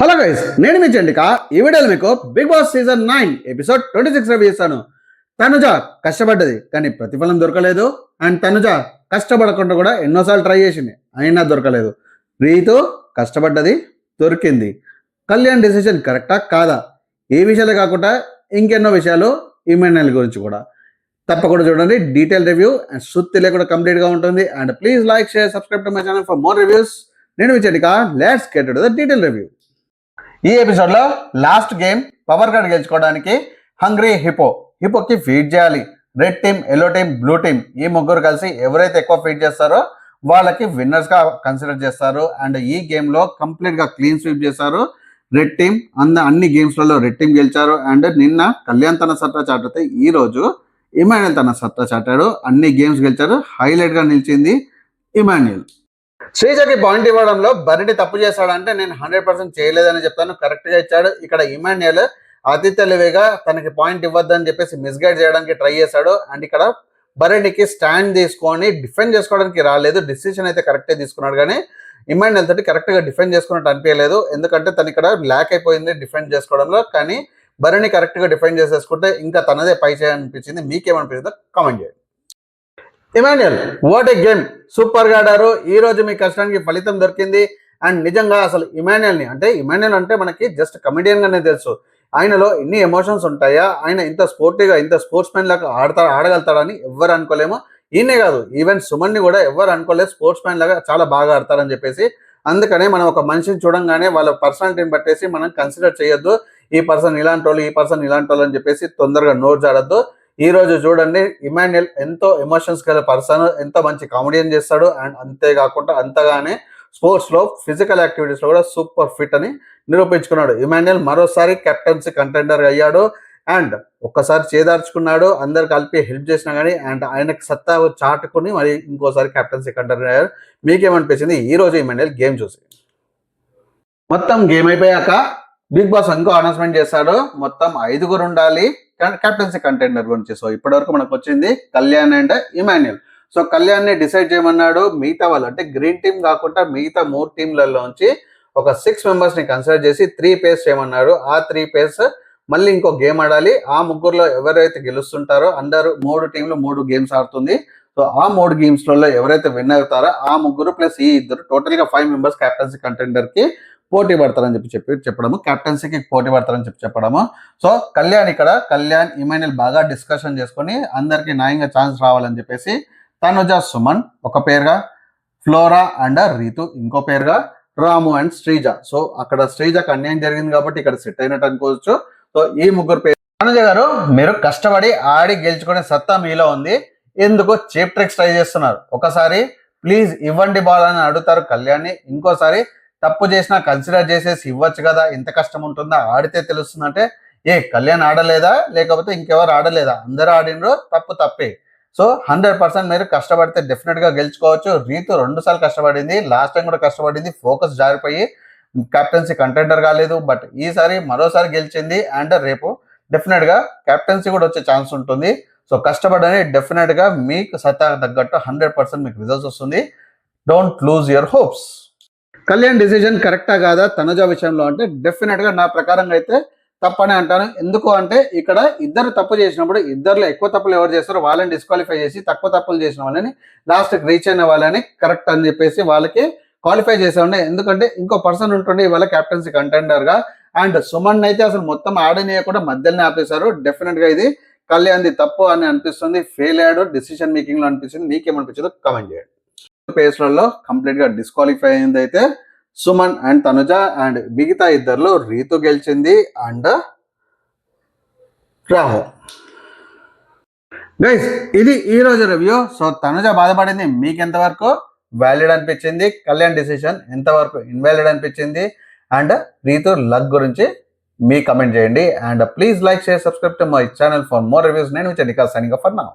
Hello guys నేను మీ చండిక. ఈ వీడియోలో మీకు Bigg Boss season nine episode twenty six review ఇస్తాను తనుజ కష్టపడ్డది కానీ ప్రతిఫలం దొరకలేదు. అండ్ తనుజ కష్టపడకుండా కూడా ఎన్నోసార్లు ట్రై చేసింది అయినా దొరకలేదు. రీతు కష్టపడ్డది దొరికింది. కళ్యాణ్ డిసిషన్ కరెక్టా కాదా? ఏ విషయాలే కాకుండా ఇంకెన్నో విషయాలు ఈమెయిల్ గురించి కూడా. తప్పకుండా చూడండి డీటెయిల్ రివ్యూ అండ్ సుత్తి లేకుండా కంప్లీట్గా ఉంటుంది. And please like share subscribe to my channel for more reviews నేను మీ Chandika let's get the detail review ఈ ఎపిసోడ్లో లాస్ట్ గేమ్ పవర్ కార్డ్ గెలుచుకోవడానికి హంగ్రీ హిపో హిపోకి ఫీడ్ చేయాలి. Red team yellow team blue team ఈ ముగ్గురు కలిసి ఎవరైతే ఎక్కువ ఫీడ్ చేస్తారో వాళ్ళకి విన్నర్స్గా కన్సిడర్ చేస్తారు. అండ్ ఈ గేమ్లో కంప్లీట్గా క్లీన్ స్వీప్ చేశారు. రెడ్ టీమ్ అంద అన్ని గేమ్స్లలో రెడ్ టీమ్ గెలిచారు. అండ్ నిన్న కళ్యాణ్ తన సత్తా చాటితే ఈ రోజు ఇమాన్యుల్ తన సత్తా చాటాడు. అన్ని గేమ్స్ గెలిచారు. హైలైట్గా నిలిచింది ఇమాన్యుల్ శ్రీజకి పాయింట్ ఇవ్వడంలో బరిటి తప్పు చేశాడంటే నేను హండ్రెడ్ పర్సెంట్ చేయలేదని చెప్తాను. కరెక్ట్గా ఇచ్చాడు. ఇక్కడ ఇమాన్యుయల్ అతి తెలివిగా తనకి పాయింట్ ఇవ్వద్దని చెప్పేసి మిస్గైడ్ చేయడానికి ట్రై చేశాడు. అండ్ ఇక్కడ బరెడ్డికి స్టాండ్ తీసుకొని డిఫెండ్ చేసుకోవడానికి రాలేదు. డిసిషన్ అయితే కరెక్టే తీసుకున్నాడు కానీ ఇమాన్యుయల్ తోటి కరెక్ట్గా డిఫెండ్ చేసుకున్నట్టు అనిపించలేదు. ఎందుకంటే తను ఇక్కడ ల్యాక్ అయిపోయింది డిఫెండ్ చేసుకోవడంలో. కానీ బరిని కరెక్ట్గా డిఫెండ్ చేసేసుకుంటే ఇంకా తనదే పై చేయాలనిపించింది మీకేమనిపించిందో కామెంట్ చేయండి. ఇమాన్యుయల్ వాట్ ఏ గేమ్ సూపర్గా ఆడారు. ఈ రోజు మీ కష్టానికి ఫలితం దొరికింది. అండ్ నిజంగా అసలు ఇమాన్యుయల్ని అంటే ఇమాన్యుయల్ అంటే మనకి జస్ట్ కమెడియన్ గానే తెలుసు. ఆయనలో ఎన్ని ఎమోషన్స్ ఉంటాయా? ఆయన ఇంత స్పోర్టివ్గా ఇంత స్పోర్ట్స్ మ్యాన్ లాగా ఆడతా ఆడగలుగుతాడని ఎవ్వరు అనుకోలేము. ఈయనే కాదు ఈవెన్ సుమన్ని కూడా ఎవరు అనుకోలేదు. స్పోర్ట్స్ మ్యాన్ లాగా చాలా బాగా ఆడతారని చెప్పేసి. అందుకనే మనం ఒక మనిషిని చూడంగానే వాళ్ళ పర్సనాలిటీని బట్టేసి మనం కన్సిడర్ చేయొద్దు. ఈ పర్సన్ ఇలాంటి వాళ్ళు ఈ పర్సన్ ఇలాంటి వాళ్ళు అని చెప్పేసి తొందరగా నోరు జాడద్దు ఈ రోజు చూడండి ఇమాన్యుయల్ ఎంతో ఎమోషన్స్ గల పర్సన్ ఎంతో మంచి కామెడియన్ చేస్తాడు అండ్ అంతేకాకుండా అంతగానే స్పోర్ట్స్లో ఫిజికల్ యాక్టివిటీస్లో కూడా సూపర్ ఫిట్ అని నిరూపించుకున్నాడు. ఇమాన్యుయల్ మరోసారి కెప్టెన్సీ కంటెండర్ అయ్యాడు. అండ్ ఒక్కసారి చేదార్చుకున్నాడు అందరు కలిపి హెల్ప్ చేసినా కానీ అండ్ ఆయనకు సత్తా చాటుకుని మరి ఇంకోసారి కెప్టెన్సీ కంటెండర్ అయ్యారు. మీకేమనిపించింది? ఈ రోజు ఇమాన్యుయల్ గేమ్ చూసి. మొత్తం గేమ్ అయిపోయాక బిగ్ బాస్ ఇంకో అనౌన్స్మెంట్ చేశాడు. మొత్తం ఐదుగురు ఉండాలి. కెప్టెన్సీ కంటెండర్ గురించి. సో ఇప్పటివరకు మనకు వచ్చింది కళ్యాణ్ అండ్ ఇమాన్యుల్. సో కళ్యాణ్ని డిసైడ్ చేయమన్నాడు మిగతా వాళ్ళు. అంటే గ్రీన్ టీమ్ కాకుండా మిగతా మూడు టీంలలోంచి ఒక సిక్స్ మెంబర్స్ని కన్సిడర్ చేసి త్రీ పేస్ చేయమన్నాడు. ఆ త్రీ పేస్ మళ్ళీ ఇంకో గేమ్ ఆడాలి. ఆ ముగ్గురులో ఎవరైతే గెలుస్తుంటారో అందరు మూడు టీంలు మూడు గేమ్స్ ఆడుతుంది. సో ఆ మూడు గేమ్స్లలో ఎవరైతే విన్ అవుతారో ఆ ముగ్గురు ప్లస్ ఈ ఇద్దరు టోటల్గా ఫైవ్ మెంబర్స్ క్యాప్టెన్సీ కంటెండర్కి పోటీ పడతారని చెప్పి చెప్పి చెప్పడము. కెప్టెన్సీకి పోటీ పడతారని చెప్పి చెప్పడము. సో కళ్యాణ్ ఇక్కడ కళ్యాణ్ ఇమాన్యుల్ బాగా డిస్కషన్ చేసుకొని అందరికీ న్యాయంగా ఛాన్స్ రావాలని చెప్పేసి తనుజ సుమన్ ఒక పేరుగా ఫ్లోరా అండ్ రీతు ఇంకో పేరుగా రాము అండ్ శ్రీజ. సో అక్కడ శ్రీజకు అన్యాయం జరిగింది కాబట్టి ఇక్కడ సెట్ అయినట్టు అనుకోవచ్చు. సో ఈ ముగ్గురు పేరు తనుజ గారు మీరు కష్టపడి ఆడి గెలుచుకునే సత్తా మీలో ఉంది. ఎందుకు చీప్ ట్రిక్స్ ట్రై చేస్తున్నారు. ఒకసారి ప్లీజ్ ఇవ్వండి బాల్ అని అడుగుతారు కళ్యాణ్ని. ఇంకోసారి తప్పు చేసినా కన్సిడర్ చేసేసి ఇవ్వచ్చు కదా ఎంత కష్టం ఉంటుందా? ఆడితే తెలుస్తుందంటే ఏ కళ్యాణ్ ఆడలేదా? లేకపోతే ఇంకెవరు ఆడలేదా? అందరూ ఆడినరు తప్పు తప్పే. సో హండ్రెడ్ పర్సెంట్ మీరు కష్టపడితే డెఫినెట్గా గెలుచుకోవచ్చు. రీతు రెండు సార్లు కష్టపడింది లాస్ట్ టైం కూడా కష్టపడింది ఫోకస్ జారిపోయి కెప్టెన్సీ కంటెండర్ కాలేదు. బట్ ఈసారి మరోసారి గెలిచింది అండ్ రేపు డెఫినెట్గా కెప్టెన్సీ కూడా వచ్చే ఛాన్స్ ఉంటుంది. సో కష్టపడని డెఫినెట్గా మీకు సత్తా తగ్గట్టు హండ్రెడ్ పర్సెంట్ మీకు రిజల్ట్స్ వస్తుంది. Don't lose your hopes Kalyan decision కరెక్టా కాదా? తనుజ విషయంలో అంటే డెఫినెట్గా నా ప్రకారంగా అయితే తప్పని అంటాను. ఎందుకు అంటే ఇక్కడ ఇద్దరు తప్పు చేసినప్పుడు ఇద్దరులో ఎక్కువ తప్పులు ఎవరు చేస్తారో వాళ్ళని డిస్క్వాలిఫై చేసి తక్కువ తప్పులు చేసిన వాళ్ళని లాస్ట్కి రీచ్ అయిన వాళ్ళని కరెక్ట్ అని చెప్పేసి వాళ్ళకి క్వాలిఫై చేసేవాడి ఎందుకంటే ఇంకో పర్సన్ ఉంటుండే ఇవాళ కెప్టెన్సీ కంటెండర్గా అండ్ సుమన్ అయితే అసలు మొత్తం ఆడనీయకుండా మధ్యలోనే ఆపేశారు. డెఫినెట్గా ఇది కళ్యాణ్ది తప్పు అని అనిపిస్తుంది. ఫెయిల్ అయ్యాడు డిసిషన్ మేకింగ్లో అనిపిస్తుంది. మీకేమనిపించదో? కమెంట్ చేయండి. పేస్లలో కంప్లీట్గా డిస్క్వాలిఫై అయింది అయితే సుమన్ అండ్ తనుజ అండ్ మిగతా ఇద్దరులో రీతు గెలిచింది అండ్ రాహు గైస్ ఇది ఈ రోజు రివ్యూ సో తనుజ బాధపడింది మీకు ఎంతవరకు వ్యాలిడ్ అనిపించింది. కళ్యాణ్ డిసిషన్ ఎంతవరకు ఇన్వాలిడ్ అనిపించింది? అండ్ రీతు లక్ గురించి మీ కమెంట్ చేయండి. And please like share subscribe to my channel for more reviews నేను నికా సైనింగ్ ఫర్ నా